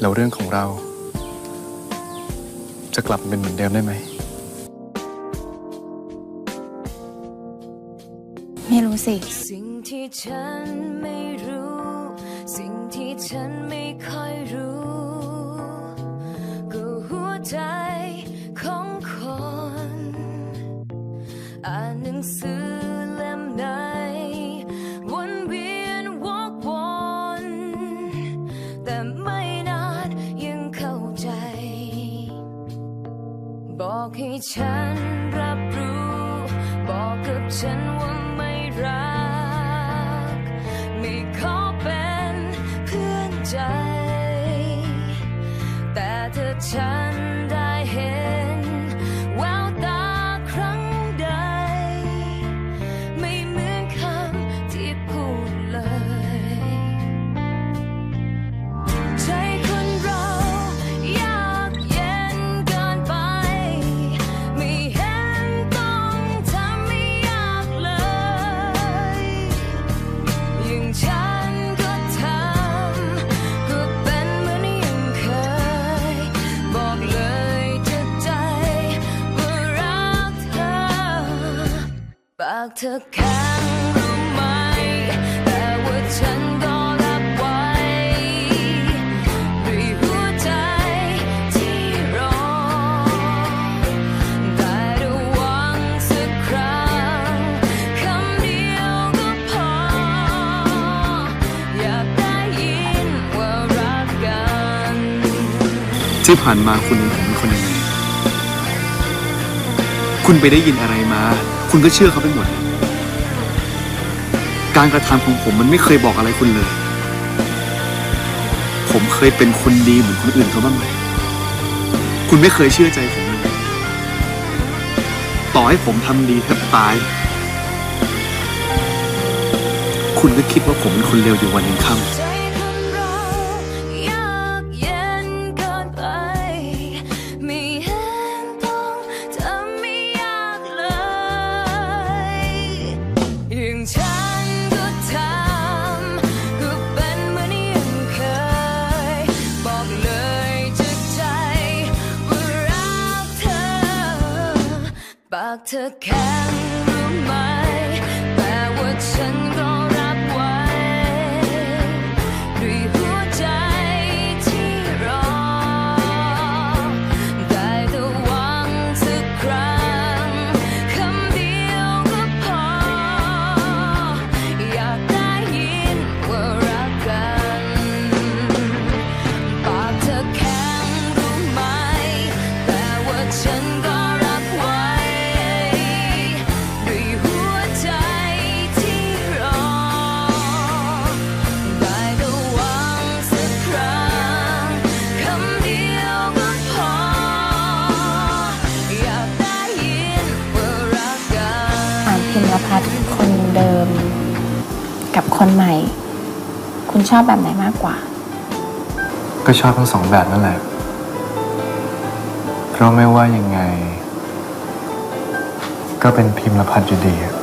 แล้วเรื่องของเรา จะกลับมาเป็นเหมือนเดิมได้ไหม ไม่รู้สิ สิ่งที่ฉันไม่รู้ สิ่งที่ฉันไม่ค่อยรู้ก็หัวใจของคน อ่านหนังสือ บอกให้ฉันรับรู้ บอกกับฉันว่าไม่รัก ไม่ขอเป็นเพื่อนใจ แต่เธอใช เธอแข็งรู้ไหม แต่ว่าฉันก็รับไว้ด้วยหัวใจที่รอได้แต่หวังสักครั้งคำเดียวก็พอ อยากได้ยินว่ารักกัน ที่ผ่านมาคุณเห็นผมเป็นคนยังไง คุณไปได้ยินอะไรมา คุณก็เชื่อเขาไปหมด การกระทำของผมมันไม่เคยบอกอะไรคุณเลย ผมเคยเป็นคนดีเหมือนคนอื่นเขาบ้างไหมคุณไม่เคยเชื่อใจผมเลยต่อให้ผมทำดีแทบตาย คุณก็คิดว่าผมเป็นคนเลวอยู่วันยังค่ำ ปากเธอแข็งรู้ไหมแต่ว่าฉันก็รับไว้ด้วยหัวใจที่รอ ได้แต่หวังสักครั้งคำเดียวก็พอ อยากได้ยินว่ารักกันปากเธอแข็งรู้ไหมแต่ว่าฉัน อ่านพิมพ์พัฒน์คนเดิม กับคนใหม่ คุณชอบแบบไหนมากกว่า ก็ชอบทั้งสองแบบนั่นแหละ เพราะไม่ว่ายังไง ก็เป็นพิมพ์ละพันธ์อยู่ดีอะ